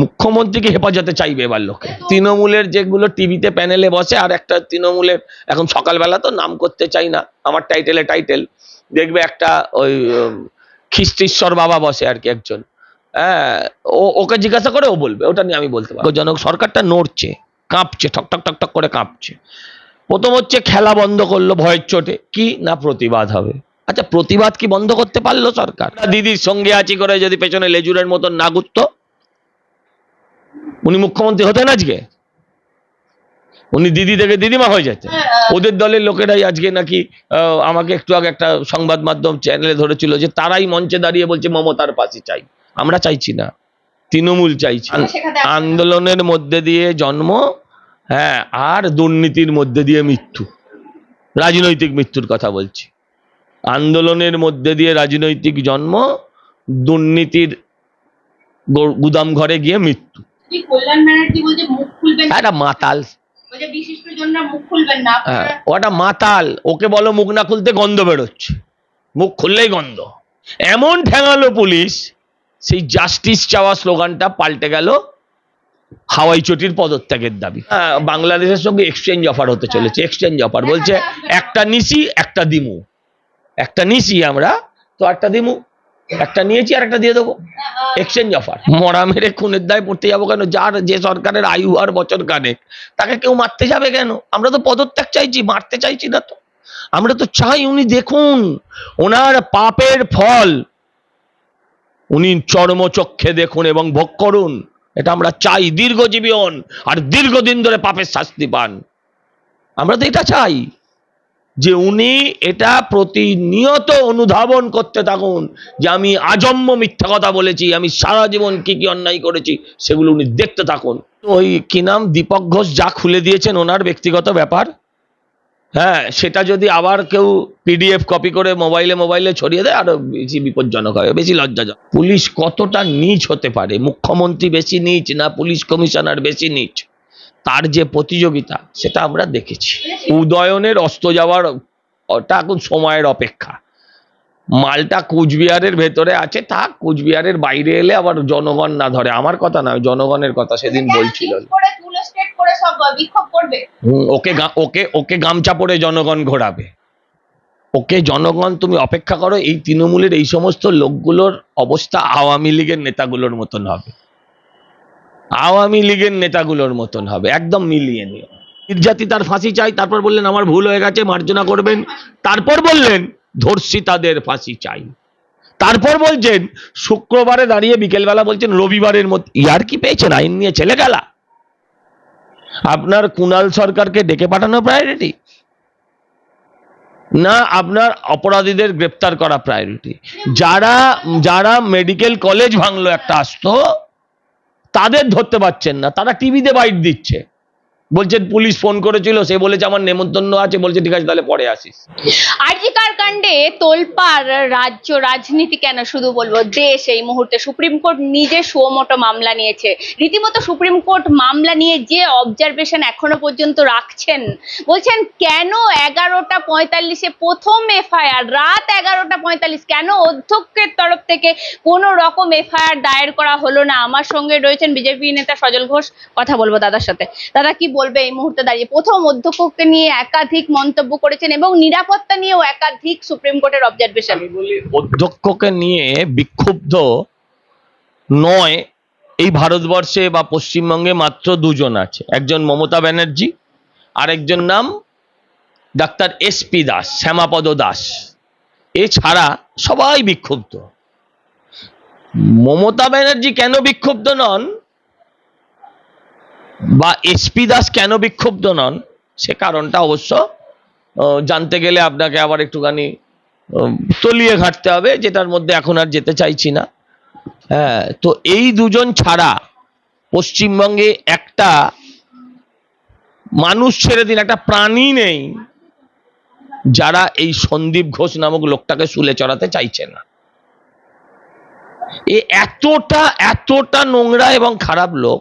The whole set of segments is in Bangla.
মুখ্যমন্ত্রীকে হেফাজতে চাইবে এবার লোকে। তৃণমূলের যেগুলো টিভিতে প্যানেলে বসে, আর একটা তৃণমূলের এখন সকালবেলা তো নাম করতে চাই না, আমার টাইটেলে টাইটেল। দেখবে একটা ওই খ্রিস্টিশ্বর বাবা বসে আর কি একজন। হ্যাঁ ও, ওকে জিজ্ঞাসা করে ও বলবে, ওটা নিয়ে আমি বলতে পারব জনক, সরকারটা নড়ছে, কাঁপছে, ঠক ঠক ঠক ঠক করে কাঁপছে। প্রথম হচ্ছে খেলা বন্ধ করল ভয়ের চোটে, কি না প্রতিবাদ হবে? আচ্ছা প্রতিবাদ কি বন্ধ করতে পারল সরকার? দিদির সঙ্গে আছি করে যদি পেছনে লেজুরের মতন না ঘুরতো উনি মুখ্যমন্ত্রী হতেন আজকে? উনি দিদি থেকে দিদিমা হয়ে যেতেন ওদের দলের লোকেরাই আজকে নাকি আমাকে একটু আগে একটা সংবাদ মাধ্যম চ্যানেলে ধরেছিল যে তারাই মঞ্চে দাঁড়িয়ে বলছে মমতার পাশে চাই। আমরা চাইছি না। তৃণমূল চাইছি। না। আন্দোলনের মধ্যে দিয়ে জন্ম হ্যাঁ আর দুর্নীতির মধ্যে দিয়ে মৃত্যু। রাজনৈতিক মৃত্যুর কথা বলছি। আন্দোলনের মধ্যে দিয়ে রাজনৈতিক জন্ম দুর্নীতির গুদাম ঘরে গিয়ে মৃত্যু। কি কল্যাণ ব্যানার্জি বলছে মুখ খুলবেন না। একটা মাতাল। বলছে বিশিষ্ট জনরা মুখ খুলবেন না। হ্যাঁ ওটা মাতাল। ওকে বলো মুখ না খুলতে গন্ধ বেরোচ্ছে। মুখ খুললেই গন্ধ। এমন ঠেঙালো পুলিশ সেই জাস্টিস চাওয়া স্লোগানটা পাল্টে গেল হাওয়াই চটির পদত্যাগের দাবি। হ্যাঁ, বাংলাদেশের সঙ্গে এক্সচেঞ্জ অফার হতে চলেছে এক্সচেঞ্জ অফার বলছে একটা নিছি একটা দিমু। একটা নিছি আমরা তো একটা দিমু। একটা নিয়েছি আর একটা দিয়ে দেবো। এক্সচেঞ্জ অফার মরা মেরে খুনের দায় পড়তে যাব কেন? যার যে সরকারের আয়ু আর বছর কানে, তাকে কেউ মারতে যাবে কেন? আমরা তো পদত্যাগ চাইছি, মারতে চাইছি না তো। আমরা তো চাই উনি দেখুন, ওনার পাপের ফল, উনি চর্মচক্ষে দেখুন এবং ভোগ করুন। এটা আমরা চাই দীর্ঘজীবী হন, আর দীর্ঘদিন ধরে পাপের শাস্তি পান। আমরা তো এটা চাই। যে উনি এটা প্রতিনিয়ত অনুধাবন করতে থাকুন যে আমি আজন্ম মিথ্যা কথা বলেছি, আমি সারা জীবন কি কি অন্যায় করেছি, সেগুলো উনি দেখতে থাকুন। ওই কি নাম? দীপক ঘোষ যা খুলে দিয়েছেন, ওনার ব্যক্তিগত ব্যাপার। হ্যাঁ সেটা যদি আবার কেউ পিডিএফ কপি করে মোবাইলে মোবাইলে ছড়িয়ে দেয়, আরও বেশি বিপজ্জনক হয় বেশি লজ্জাজনক। পুলিশ কতটা নিচ হতে পারে? মুখ্যমন্ত্রী বেশি নিচ না পুলিশ কমিশনার বেশি নিচ? তার যে প্রতিযোগিতা সেটা আমরা দেখেছি। উদয়নের অস্ত যাওয়ার ওটা এখন সময়ের অপেক্ষা। মালটা কুচবিহারের ভেতরে আছে তা কুচবিহারের বাইরে এলে আবার জনগণ না ধরে। আমার কথা না জনগণের কথা সেদিন বলছিল। ওকে ওকে ওকে গামছা পরে জনগণ ঘোরাবে। ওকে জনগণ তুমি অপেক্ষা করো এই তৃণমূলের এই সমস্ত লোকগুলোর অবস্থা আওয়ামী লীগের নেতাগুলোর মতন হবে। আওয়ামী লীগের নেতাগুলোর মতন হবে, একদম মিলিয়ে নিয়ে নির্যাতি তার ফাঁসি চাই, তারপর বললেন, আমার ভুল হয়ে গেছে, মার্জনা করবেন। তারপর বললেন, ধর্ষিতাদের ফাঁসি চাই। তারপর বলছেন, শুক্রবারে দাঁড়িয়ে বিকেলবেলা বলছেন, রবিবারের মধ্যে ইয়ার কি পেয়েছেন? আইন নিয়ে ছেলে গেলা। আপনার কুণাল সরকারকে ডেকে পাঠানো প্রায়োরিটি না, আপনার অপরাধীদের গ্রেপ্তার করা প্রায়োরিটি যারা যারা মেডিকেল কলেজ ভাঙলো একটা আসতো তাদের ধরতে পারছেন না তারা টিভিতে বাইট দিচ্ছে। বলছেন পুলিশ ফোন করেছিল, সে বলেছে আমার নেমন্তন্ন আছে, বলছে ঠিক আছে, তাহলে পরে আসিস। আরজিকার কাণ্ডে? তোলপাড় রাজ্য রাজনীতি কেন শুধু বলব? দেশ এই মুহূর্তে সুপ্রিম কোর্ট নিজে সুমোটো মামলা নিয়েছে। রীতিমতো সুপ্রিম কোর্ট মামলা নিয়ে যে অবজারভেশন এখনও পর্যন্ত রাখছেন, বলছেন কেন এগারোটা পঁয়তাল্লিশে প্রথম এফআইআর, রাত এগারোটা পঁয়তাল্লিশ, কেন অধ্যক্ষের তরফ থেকে কোনো রকম এফআইআর দায়ের করা হলো না? আমার সঙ্গে রয়েছেন বিজেপি নেতা সজল ঘোষ, কথা বলব দাদার সাথে। দাদা, কি বলবে এই মুহূর্তে দাঁড়িয়ে। প্রথম অধ্যক্ষকে নিয়ে একাধিক মন্তব্য করেছেন এবং নিরাপত্তা নিয়েও একাধিক সুপ্রিম কোর্টের অবজারভেশন অধ্যক্ষকে নিয়ে বিক্ষুব্ধ নয়, এই ভারতবর্ষে বা পশ্চিমবঙ্গে মাত্র দুজন আছে। একজন মমতা ব্যানার্জি, আরেকজন নাম doctor S P Das, Shyamapada Das. এছাড়া সবাই বিক্ষুব্ধ। মমতা ব্যানার্জি কেন বিক্ষুব্ধ নন? বা এসপি দাস কেন বিক্ষুব্ধ নন? সে কারণটা অবশ্য জানতে গেলে আপনাকে আবার একটুখানি তলিয়ে ঘাটতে হবে, যেটার মধ্যে এখন আর যেতে চাইছি না। হ্যাঁ তো এই দুজন ছাড়া পশ্চিমবঙ্গে একটা মানুষ ছেড়ে দিন একটা প্রাণী নেই, যারা এই সন্দীপ ঘোষ নামক লোকটাকে শুলে চড়াতে চাইছে না। এ এতটা এতটা নোংরা এবং খারাপ লোক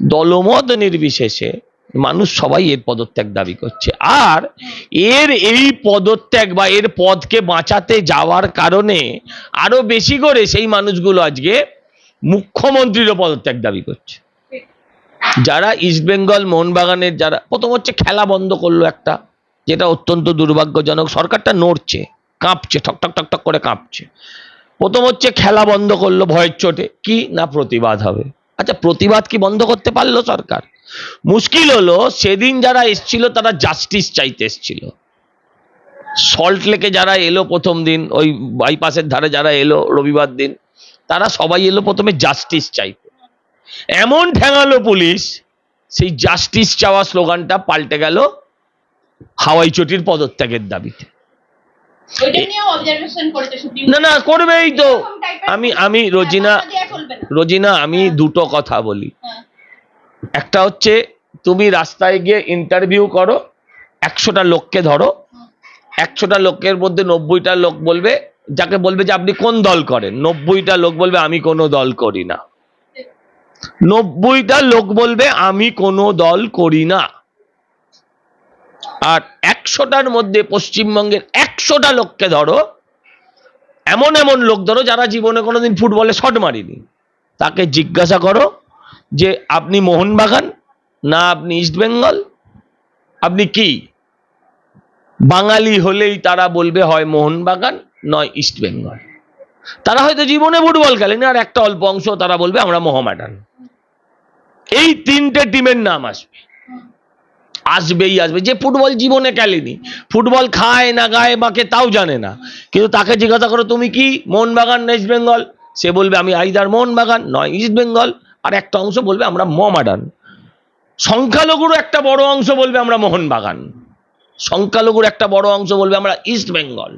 দলমত নির্বিশেষে মানুষ সবাই এর পদত্যাগ দাবি করছে। আর এর এই পদত্যাগ বা এর পদকে বাঁচাতে যাওয়ার কারণে আরও বেশি করে সেই মানুষগুলো আজকে মুখ্যমন্ত্রীরও পদত্যাগ দাবি করছে। যারা ইস্টবেঙ্গল মোহনবাগানের যারা, প্রথম হচ্ছে খেলা বন্ধ করল একটা, যেটা অত্যন্ত দুর্ভাগ্যজনক, সরকারটা নড়ছে, কাঁপছে, ঠক ঠক ঠক ঠক করে কাঁপছে। প্রথম হচ্ছে খেলা বন্ধ করল ভয়ের চোটে, কি না প্রতিবাদ হবে? আচ্ছা প্রতিবাদ কি বন্ধ করতে পারল সরকার? মুশকিল হলো, সেদিন যারা এসছিল, তারা জাস্টিস চাইতে এসছিল। সল্ট লেকে যারা এলো প্রথম দিন, ওই বাইপাসের ধারে যারা এলো রবিবার দিন, তারা সবাই এলো প্রথমে জাস্টিস চাইতে। এমন ঠেঙালো পুলিশ, সেই জাস্টিস চাওয়া স্লোগানটা পাল্টে গেল হাওয়াই চটির পদত্যাগের দাবিতে ওইটা নিয়েও অবজারভেশন করেছে সুপ্রিম না না করবেই তো। আমি আমি রোজিনা চলবে রোজিনা আমি দুটো কথা বলি। হ্যাঁ। একটা হচ্ছে তুমি রাস্তায় গিয়ে ইন্টারভিউ করো একশোটা লোককে ধরো একশোটা লোকের মধ্যে নব্বইটা লোক বলবে যাকে বলবে যে আপনি কোন দল করেন। নব্বইটা লোক বলবে আমি কোনো দল করি না। নব্বইটা লোক বলবে আমি কোনো দল করি না। আর একশোটার মধ্যে পশ্চিমবঙ্গের একশোটা লোককে ধরো, এমন এমন লোক ধরো যারা জীবনে কোনোদিন ফুটবলে শট মারিনি। তাকে জিজ্ঞাসা করো যে, আপনি মোহনবাগান না আপনি ইস্টবেঙ্গল আপনি কি? বাঙালি হলেই তারা বলবে, হয় মোহনবাগান, নয় ইস্টবেঙ্গল তারা হয়তো জীবনে ফুটবল খেলেনি, আর একটা অল্প অংশ তারা বলবে, আমরা মোহামেডান। এই তিনটে টিমের নাম আসবে। আসবেই আসবে। যে ফুটবল জীবনে খেলেনি, ফুটবল খায় না গায়ে বাকে তাও জানে না। কিন্তু তাকে জিজ্ঞাসা করো, তুমি কি মোহনবাগান ইস্ট বেঙ্গল সে বলবে, আমি আইদার মোহনবাগান, নয় ইস্ট বেঙ্গল আর একটা অংশ বলবে, আমরা মমাডান সংখ্যালঘুর একটা বড় অংশ বলবে, আমরা মোহনবাগান। সংখ্যালঘুর একটা বড় অংশ বলবে, আমরা ইস্ট বেঙ্গল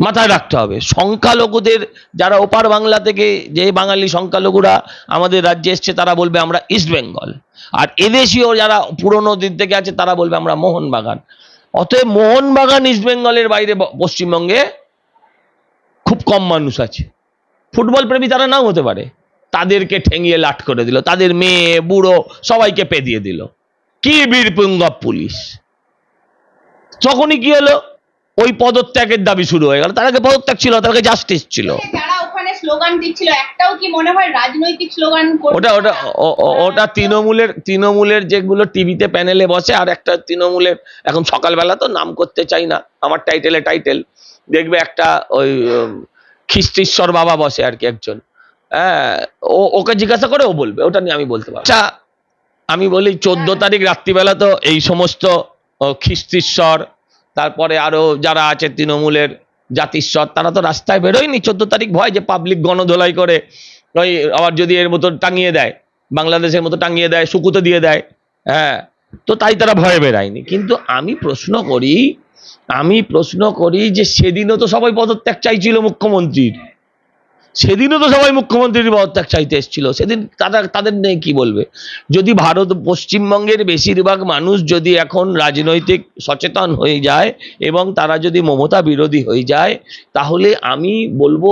মাথায় রাখতে হবে। সংখ্যালঘুদের যারা ওপার বাংলা থেকে যে বাঙালি সংখ্যালঘুরা আমাদের রাজ্যে এসছে, তারা বলবে আমরা ইস্ট বেঙ্গল আর এদেশীয় যারা পুরনো দিন থেকে আছে, তারা বলবে আমরা মোহনবাগান। অতএব মোহনবাগান ইস্ট বেঙ্গলের বাইরে পশ্চিমবঙ্গে খুব কম মানুষ আছে। ফুটবল প্রেমী তারা নাও হতে পারে। তাদেরকে ঠেঙিয়ে লাট করে দিল। তাদের মেয়ে, বুড়ো সবাইকে পে দিয়ে দিল। কি বীরপুঙ্গ পুলিশ? তখনই কি হলো? ওই পদত্যাগের দাবি শুরু হয়ে গেল। তার আগে পদত্যাগ ছিল তার আগে জাস্টিস ছিল। স্লোগান দিচ্ছিল একটাও কি মনে হয় রাজনৈতিক স্লোগান ওটা ওটা তৃণমূলের তৃণমূলের যেগুলো টিভিতে প্যানেলে বসে আর একটা তৃণমূলের এখন সকালবেলা তো নাম করতে চাই না আমার টাইটেলে টাইটেল দেখবে একটা ওই বাবা বসে আর কি একজন। হ্যাঁ ও ওকে জিজ্ঞাসা করে ও বলবে ওটা নিয়ে আমি বলতে পারব আচ্ছা আমি বলি চোদ্দ তারিখ রাত্রিবেলা তো এই সমস্ত ও, খ্রিস্টিশ্বর তারপরে আরও যারা আছে তৃণমূলের জাতিস্বর, তারা তো রাস্তায় বেরোয়নি। চোদ্দ তারিখ ভয় যে পাবলিক গণধোলাই করে ওই আবার যদি এর মতো টাঙিয়ে দেয়, বাংলাদেশের মতো টাঙিয়ে দেয়, সুকুতে দিয়ে দেয় হ্যাঁ তো তাই তারা ভয়ে বেরায়নি কিন্তু আমি প্রশ্ন করি, আমি প্রশ্ন করি যে সেদিনও তো সবাই পদত্যাগ চাইছিল মুখ্যমন্ত্রীর। সেদিনও তো সবাই মুখ্যমন্ত্রীর পদত্যাগ চাইতে এসেছিল। সেদিন তারা তাদের নিয়ে কি বলবে? যদি ভারত পশ্চিমবঙ্গের বেশিরভাগ মানুষ যদি এখন রাজনৈতিক সচেতন হয়ে যায় এবং তারা যদি মমতা বিরোধী হয়ে যায়, তাহলে আমি বলব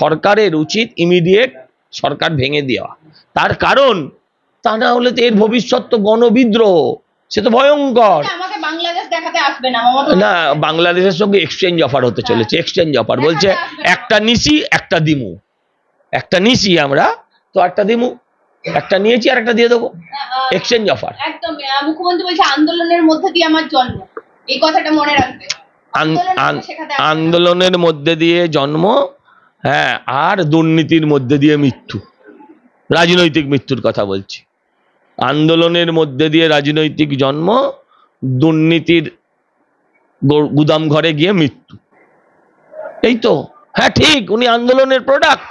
সরকারের উচিত ইমিডিয়েট সরকার ভেঙে দেওয়া। তার কারণ তা না হলে তো এর ভবিষ্যৎ তো গণবিদ্রোহ, সে তো ভয়ঙ্কর আমাকে বাংলাদেশ দেখাতে আসবে না বাংলাদেশের সঙ্গে এক্সচেঞ্জ অফার হতে চলেছে এক্সচেঞ্জ অফার বলছে একটা নিছি একটা দিমু। একটা নিছি আমরা তো একটা দিমু। একটা নিয়েছি আর একটা দিয়ে দেবো। এক্সচেঞ্জ অফার একদম মুখ্যমন্ত্রী বলছে আন্দোলনের মধ্যে দিয়ে আমার জন্ম। এই কথাটা মনে রাখবে। আন্দোলনের মধ্যে দিয়ে জন্ম হ্যাঁ আর দুর্নীতির মধ্যে দিয়ে মৃত্যু। রাজনৈতিক মৃত্যুর কথা বলছি। আন্দোলনের মধ্যে দিয়ে রাজনৈতিক জন্ম দুর্নীতির গুদাম ঘরে গিয়ে মৃত্যু। এই তো। হ্যাঁ ঠিক উনি আন্দোলনের প্রোডাক্ট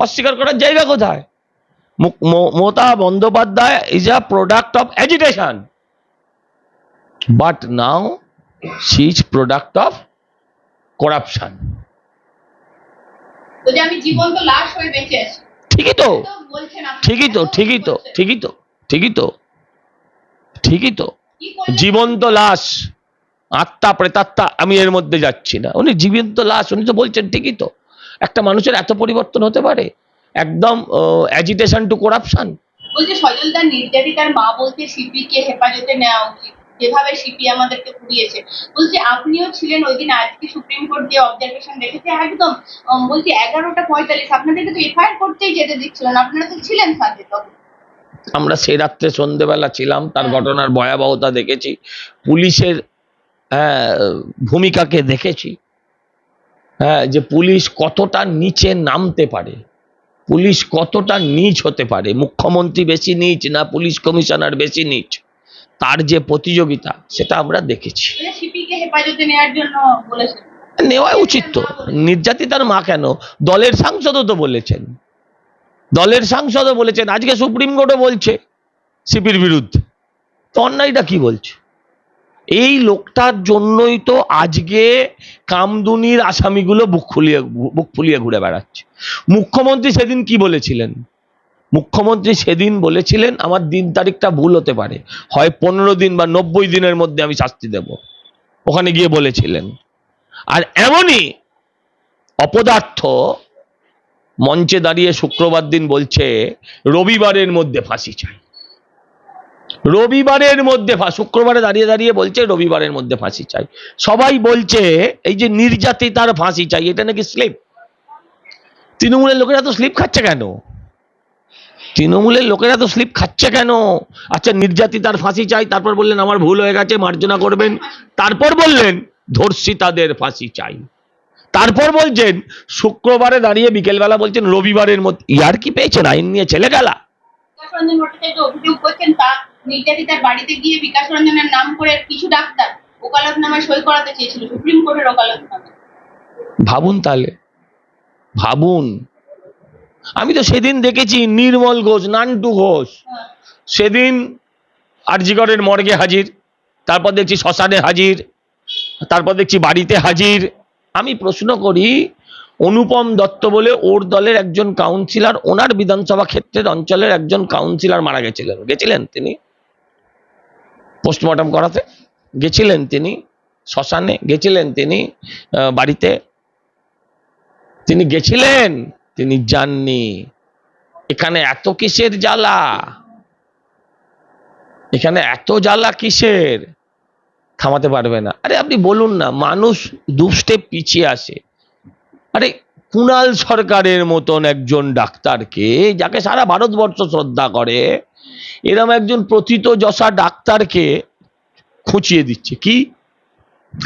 অস্বীকার করার জায়গা কোথায়? Mamata Bandyopadhyay is a product of agitation but now জীবন্ত লাশ হয়ে বেঁচে আছি। ঠিকই তো। ঠিকই তো ঠিকই তো ঠিকই তো ঠিকই তো। ঠিকই তো? জীবন্ত লাশ। আত্মা প্রেতাত্মা, আমি এর মধ্যে যাচ্ছি না। উনি জীবন্ত লাশ, উনি তো বলছেন ঠিকই তো। একটা মানুষের এত পরিবর্তন হতে পারে? একদম অ্যাজিটেশন টু করাপশন বলছে, সজলদার নির্যাতিতার মা বলতে শিল্পীকে হেফাজতে নেওয়া উচিত। যেভাবে সিপি আমাদেরকে পুড়িয়েছে। বলছি, আপনিও ছিলেন ওই দিন আজকে সুপ্রিম কোর্ট যে অবজারভেশন রেখেছে একদম বলছি, এগারোটা পঁয়তাল্লিশ। আপনাদেরকে তো এফআইআর করতেই যেতে দিচ্ছিল না। আপনারা তো ছিলেন সাথে তখন। আমরা সেই রাত্রে সন্ধেবেলা ছিলাম তার ঘটনার ভয়াবহতা দেখেছি। পুলিশের হ্যাঁ, ভূমিকাকে দেখেছি। হ্যাঁ যে পুলিশ কতটা নিচে নামতে পারে পুলিশ কতটা নিচ হতে পারে মুখ্যমন্ত্রী বেশি নিচ না পুলিশ কমিশনার বেশি নিচ তার যে প্রতিযোগিতা সেটা আমরা দেখেছি। নেওয়া উচিত তো। নির্যাতিতার মা কেন? দলের সাংসদও তো বলেছেন। দলের সাংসদও বলেছেন, আজকে সুপ্রিম কোর্টও বলছে সিপির বিরুদ্ধে। তো অন্যায়টা কি বলছে? এই লোকটার জন্যই তো আজকে কামদুনির আসামিগুলো বুক ফুলিয়ে বুক ফুলিয়ে ঘুরে বেড়াচ্ছে। মুখ্যমন্ত্রী সেদিন কি বলেছিলেন? মুখ্যমন্ত্রী সেদিন বলেছিলেন, আমার দিন তারিখটা ভুল হতে পারে। হয় পনেরো দিন বা নব্বই দিনের মধ্যে আমি শাস্তি দেব। ওখানে গিয়ে বলেছিলেন। আর এমনই অপদার্থ মঞ্চে দাঁড়িয়ে শুক্রবার দিন বলছে, রবিবারের মধ্যে ফাঁসি চাই। রবিবারের মধ্যে শুক্রবারে দাঁড়িয়ে দাঁড়িয়ে বলছে, রবিবারের মধ্যে ফাঁসি চাই। সবাই বলছে, এই যে নির্যাতিতার ফাঁসি চাই, এটা নাকি স্লিপ? তৃণমূলের লোকেরা তো স্লিপ খাচ্ছে কেন? তৃণমূলের লোকেরা তো স্লিপ খাচ্ছে কেন? আচ্ছা নির্যাতিতার ফাঁসি চাই, তারপর বললেন, আমার ভুল হয়ে গেছে, মার্জনা করবেন। তারপর বললেন, ধর্ষিতাদের ফাঁসি চাই। তারপর বলছেন শুক্রবারে দাঁড়িয়ে বিকেলবেলা বলছেন রবিবারের মধ্যে ইয়ার কি পেয়েছেন? আইন নিয়ে ছেলে গেলা। বিকাশ রঞ্জন ভট্টাচার্য অভিযোগ করছেন তা নির্যাতিতার বাড়িতে গিয়ে বিকাশ রঞ্জনের নাম করে কিছু ডাক্তার ওকালতনামায় সই করাতে চেয়েছিল সুপ্রিম কোর্টের ওকালতনামা ভাবুন তাহলে। ভাবুন। আমি তো সেদিন দেখেছি নির্মল ঘোষ নান্টু ঘোষ। হ্যাঁ। সেদিন আরজিগড়ের মর্গে হাজির তারপর দেখছি শ্মশানে হাজির তারপর দেখছি বাড়িতে হাজির। আমি প্রশ্ন করি, অনুপম দত্ত বলে ওর দলের একজন কাউন্সিলর ওনার বিধানসভা ক্ষেত্রের অঞ্চলের একজন কাউন্সিলর মারা গেছিলেন। গেছিলেন তিনি? পোস্টমর্টম করাতে? গেছিলেন তিনি? শ্মশানে? গেছিলেন তিনি? বাড়িতে? তিনি গেছিলেন? তিনি যাননি। এখানে এত কিসের জ্বালা? এখানে এত জ্বালা কিসের? থামাতে পারবে না। আরে আপনি বলুন না, মানুষ দু স্টেপ পিছিয়ে আসে। আরে কুণাল সরকারের মতন একজন ডাক্তারকে, যাকে সারা ভারতবর্ষ শ্রদ্ধা করে, এরম একজন প্রথিত যশা ডাক্তারকে খুঁচিয়ে দিচ্ছে। কি?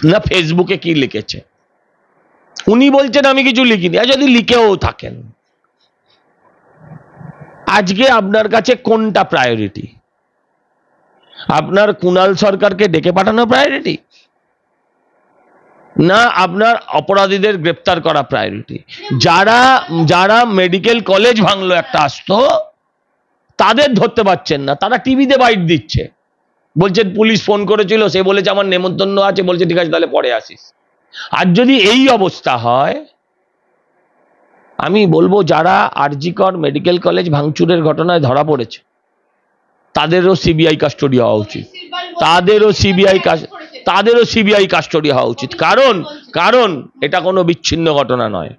না, ফেসবুকে কি লিখেছে? উনি বলছেন, আমি কিছু লিখিনি। আর যদি লিখেও থাকেন। আজকে আপনার কাছে কোনটা প্রায়োরিটি আপনার কুণাল সরকারকে ডেকে পাঠানো প্রায়োরিটি না, আপনার অপরাধীদের গ্রেপ্তার করা প্রায়োরিটি যারা যারা মেডিকেল কলেজ ভাঙলো একটা আসতো, তাদের ধরতে পারছেন না। তারা টিভিতে বাইট দিচ্ছে। বলছেন, পুলিশ ফোন করেছিল, সে বলেছে আমার নেমন্তন্ন আছে, বলছে, ঠিক আছে, তাহলে পরে আসিস। আর যদি এই অবস্থা হয়, আমি বলব, যারা আরজিকর মেডিকেল কলেজ ভাঙচুরের ঘটনায় ধরা পড়েছে তাদেরও সিবিআই কাস্টডি হওয়া উচিত। তাদেরও সিবিআই তাদেরও সিবিআই কাস্টডি হওয়া উচিত। কারণ কারণ এটা কোনো বিচ্ছিন্ন ঘটনা নয়।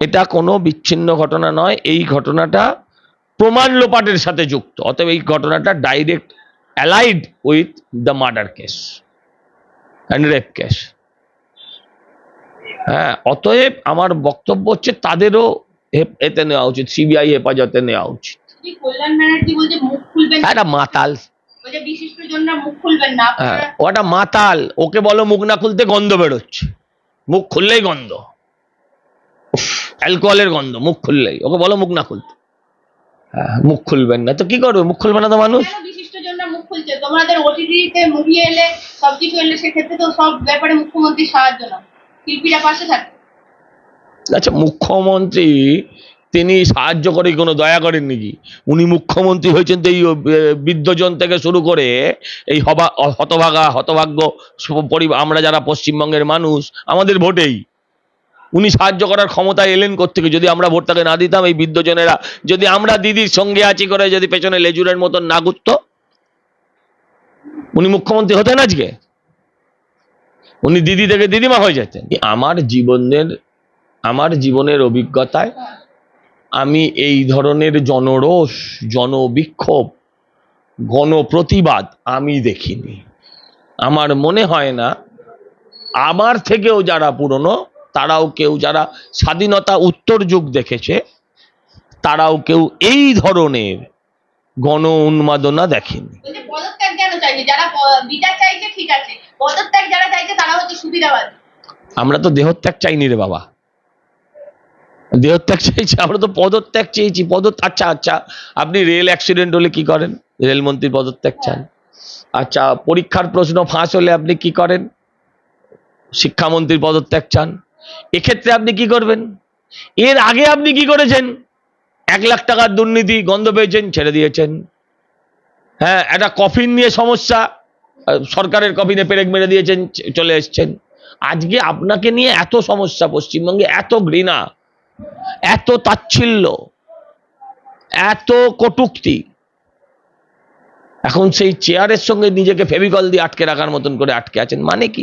এটা কোনো বিচ্ছিন্ন ঘটনা নয়। এই ঘটনাটা প্রমাণ লোপাটের সাথে যুক্ত। অতএব এই ঘটনাটা direct allied with the murder case and rape case হ্যাঁ অতএব আমার বক্তব্য হচ্ছে তাদেরও এতে নেওয়া উচিত সিবিআই হেফাজতে নেওয়া উচিত। কল্যাণ ব্যানার্জি বলছে মুখ খুলবেন না। একটা মাতাল। বলছে বিশিষ্ট জনরা মুখ খুলবেন না। হ্যাঁ আপনারা ওটা মাতাল। ওকে বলো মুখ না খুলতে গন্ধ বেরোচ্ছে। মুখ খুললেই গন্ধ। অ্যালকোহলের গন্ধ মুখ খুললেই। ওকে বলো মুখ না খুলতে। হ্যাঁ মুখ খুলবেন না। তো কি করবে? মুখ খুলবে না তো মানুষ? কেন বিশিষ্ট জনরা মুখ খুলছে? তোমাদের ওটিটিতে মুভি এলে সবকিছু এলে সেক্ষেত্রে তো সব ব্যাপারে মুখ্যমন্ত্রী সাহায্য না শিল্পীরা পাশে থাকে আচ্ছা মুখ্যমন্ত্রী তিনি সাহায্য করে কোনো দয়া করেন নাকি? উনি মুখ্যমন্ত্রী হয়েছেন তো এই বৃদ্ধজন থেকে শুরু করে এই হবা, হতভাগা, হতভাগ্য আমরা যারা পশ্চিমবঙ্গের মানুষ, আমাদের ভোটেই। উনি সাহায্য করার ক্ষমতা এলেন কোথেকে যদি আমরা ভোট তাকে না দিতাম, এই বৃদ্ধজনেরা যদি আমরা দিদির সঙ্গে আছি করে, যদি পেছনে লেজুরের মতন না ঘুরতো? উনি মুখ্যমন্ত্রী হতেন আজকে? উনি দিদি থেকে দিদিমা হয়ে যেতেন। আমার জীবনের আমার জীবনের অভিজ্ঞতায় আমি এই ধরনের জনরোষ জনবিক্ষোভ গণপ্রতিবাদ আমি দেখিনি। আমার মনে হয় না আমার থেকেও যারা পুরনো তারাও কেউ যারা স্বাধীনতা উত্তর যুগ দেখেছে তারাও কেউ এই ধরনের গণ উন্মাদনা দেখেনি। আমরা তো দেহত্যাগ চাইনি রে বাবা। দেহত্যাগ চেয়েছি আমরা তো পদত্যাগ চেয়েছি পদ আচ্ছা আচ্ছা আপনি রেল অ্যাক্সিডেন্ট হলে কি করেন? রেলমন্ত্রীর পদত্যাগ চান। আচ্ছা পরীক্ষার প্রশ্ন ফাঁস হলে আপনি কি করেন? শিক্ষামন্ত্রীর পদত্যাগ চান। এক্ষেত্রে আপনি কি করবেন? এর আগে আপনি কি করেছেন? এক লাখ টাকার দুর্নীতি গন্ধ পেয়েছেন, ছেড়ে দিয়েছেন। হ্যাঁ একটা কফিন নিয়ে সমস্যা সরকারের কফিনে পেরেক মেরে দিয়েছেন, চলে এসছেন। আজকে আপনাকে নিয়ে এত সমস্যা, পশ্চিমবঙ্গে এত ঘৃণা। এত তাচ্ছিল্য, এত কটুক্তি। এখন সেই চেয়ারের সঙ্গে নিজেকে ফেভিকল দিয়ে আটকে রাখার মতন করে আটকে আছেন মানে কি?